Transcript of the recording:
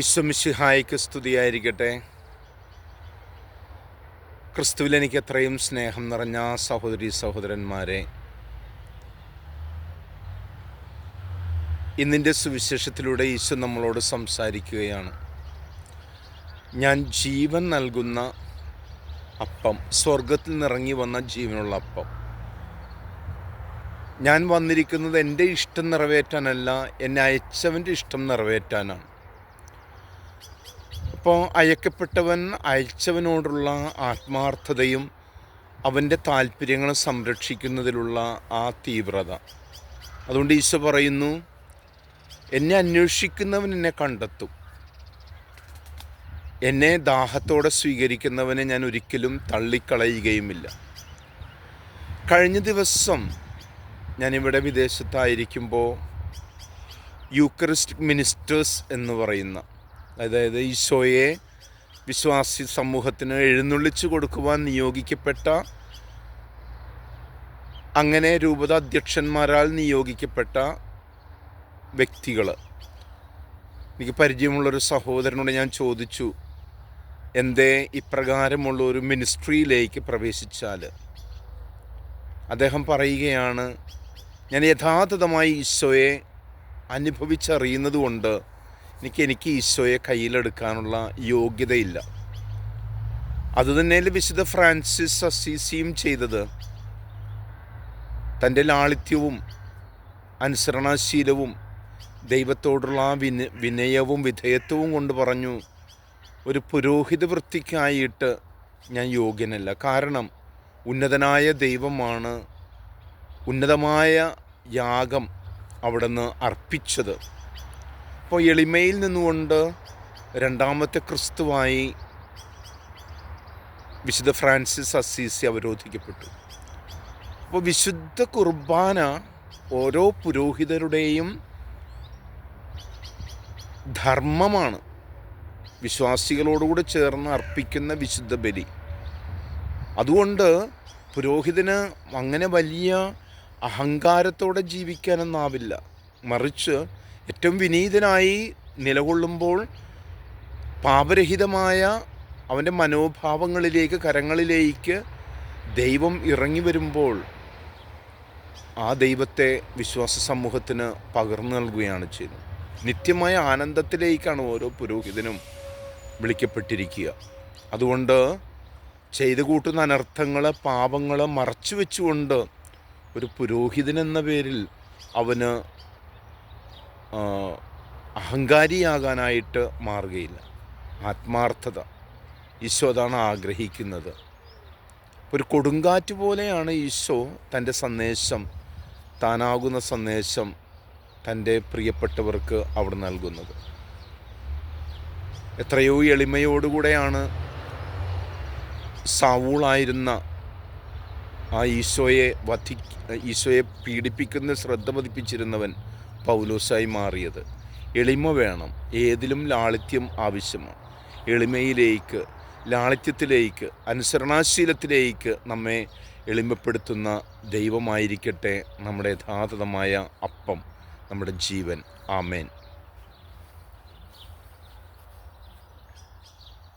ഈശ്വമിഷിഹായിക്ക് സ്തുതിയായിരിക്കട്ടെ. ക്രിസ്തുവിൽ എനിക്ക് എത്രയും സ്നേഹം നിറഞ്ഞ സഹോദരി സഹോദരന്മാരെ ഇന്നിന്റെ സുവിശേഷത്തിലൂടെ ഈശോ നമ്മളോട് സംസാരിക്കുകയാണ്. ഞാൻ ജീവൻ നൽകുന്ന അപ്പം സ്വർഗത്തിൽ നിറങ്ങി വന്ന ജീവനുള്ള അപ്പം. ഞാൻ വന്നിരിക്കുന്നത് എന്റെ ഇഷ്ടം നിറവേറ്റാനല്ല എന്നെ അയച്ചവന്റെ ഇഷ്ടം നിറവേറ്റാനാണ്. അപ്പോൾ അയക്കപ്പെട്ടവൻ അയച്ചവനോടുള്ള ആത്മാർത്ഥതയും അവന്റെ താല്പര്യങ്ങളെ സംരക്ഷിക്കുന്നതിലുള്ള ആ തീവ്രത. അതുകൊണ്ട് ഈശോ പറയുന്നു എന്നെ അന്വേഷിക്കുന്നവൻ എന്നെ കണ്ടെത്തും. എന്നെ ദാഹത്തോടെ സ്വീകരിക്കുന്നവനെ ഞാൻ ഒരിക്കലും തള്ളിക്കളയുകയുമില്ല. കഴിഞ്ഞ ദിവസം ഞാനിവിടെ വിദേശത്തായിരിക്കുമ്പോൾ യൂക്കറിസ്റ്റിക് മിനിസ്റ്റേഴ്സ് എന്ന് പറയുന്ന അതായത് ഈശോയെ വിശ്വാസി സമൂഹത്തിന് എഴുന്നള്ളിച്ചു കൊടുക്കുവാൻ നിയോഗിക്കപ്പെട്ട അങ്ങനെ രൂപത അധ്യക്ഷന്മാരാൽ നിയോഗിക്കപ്പെട്ട വ്യക്തികൾ എനിക്ക് പരിചയമുള്ളൊരു സഹോദരനോട് ഞാൻ ചോദിച്ചു എന്തേ ഇപ്രകാരമുള്ള ഒരു മിനിസ്ട്രിയിലേക്ക് പ്രവേശിച്ചാൽ അദ്ദേഹം പറയുകയാണ് ഞാൻ യഥാർത്ഥമായി ഈശോയെ അനുഭവിച്ചറിയുന്നത് കൊണ്ട് എനിക്ക് എനിക്ക് ഈശോയെ കയ്യിലെടുക്കാനുള്ള യോഗ്യതയില്ല. അതുതന്നെയല്ലേ വിശുദ്ധ ഫ്രാൻസിസ് അസീസിയും ചെയ്തത്. തന്റെ ലാളിത്യവും അനുസരണാശീലവും ദൈവത്തോടുള്ള ആ വിന വിനയവും വിധേയത്വവും കൊണ്ട് പറഞ്ഞു ഒരു പുരോഹിത വൃത്തിക്കായിട്ട് ഞാൻ യോഗ്യനല്ല. കാരണം ഉന്നതനായ ദൈവമാണ് ഉന്നതമായ യാഗം അവിടുന്ന് അർപ്പിച്ചത്. അപ്പോൾ എളിമയിൽ നിന്നുകൊണ്ട് രണ്ടാമത്തെ ക്രിസ്തുവായി വിശുദ്ധ ഫ്രാൻസിസ് അസീസി അവരോധിക്കപ്പെട്ടു. അപ്പോൾ വിശുദ്ധ കുർബാന ഓരോ പുരോഹിതരുടെയും ധർമ്മമാണ്. വിശ്വാസികളോടുകൂടെ ചേർന്ന് അർപ്പിക്കുന്ന വിശുദ്ധ ബലി. അതുകൊണ്ട് പുരോഹിതന് അങ്ങനെ വലിയ അഹങ്കാരത്തോടെ ജീവിക്കാനൊന്നാവില്ല. മറിച്ച് ഏറ്റവും വിനീതനായി നിലകൊള്ളുമ്പോൾ പാപരഹിതമായ അവന്റെ മനോഭാവങ്ങളിലേക്ക് കരങ്ങളിലേക്ക് ദൈവം ഇറങ്ങി വരുമ്പോൾ ആ ദൈവത്തെ വിശ്വാസ സമൂഹത്തിന് പകർന്നു നൽകുകയാണ് ചെയ്യുന്നത്. നിത്യമായ ആനന്ദത്തിലേക്കാണ് ഓരോ പുരോഹിതനും വിളിക്കപ്പെട്ടിരിക്കുക. അതുകൊണ്ട് ചെയ്തു കൂട്ടുന്ന അനർത്ഥങ്ങൾ പാപങ്ങൾ മറച്ചു വെച്ചുകൊണ്ട് ഒരു പുരോഹിതൻ എന്ന പേരിൽ അവന് അഹങ്കാരിയാകാനായിട്ട് മാറുകയില്ല. ആത്മാർത്ഥത. ഈശോ അതാണ് ആഗ്രഹിക്കുന്നത്. ഒരു കൊടുങ്കാറ്റ് പോലെയാണ് ഈശോ തന്റെ സന്ദേശം താനാകുന്ന സന്ദേശം തന്റെ പ്രിയപ്പെട്ടവർക്ക് അവിടെ നൽകുന്നത്. എത്രയോ എളിമയോടുകൂടെയാണ് സാവൂളായിരുന്ന ആ ഈശോയെ വധി ഈശോയെ പീഡിപ്പിക്കുന്ന ശ്രദ്ധ പതിപ്പിച്ചിരുന്നവൻ പൗലോസായി മാറിയത്. എളിമ വേണം ഏതിലും ലാളിത്യം ആവശ്യമാണ്. എളിമയിലേക്ക് ലാളിത്യത്തിലേക്ക് അനുസരണാശീലത്തിലേക്ക് നമ്മെ എളിമപ്പെടുത്തുന്ന ദൈവമായിരിക്കട്ടെ നമ്മുടെ യഥാർത്ഥമായ അപ്പം നമ്മുടെ ജീവൻ. ആമേൻ.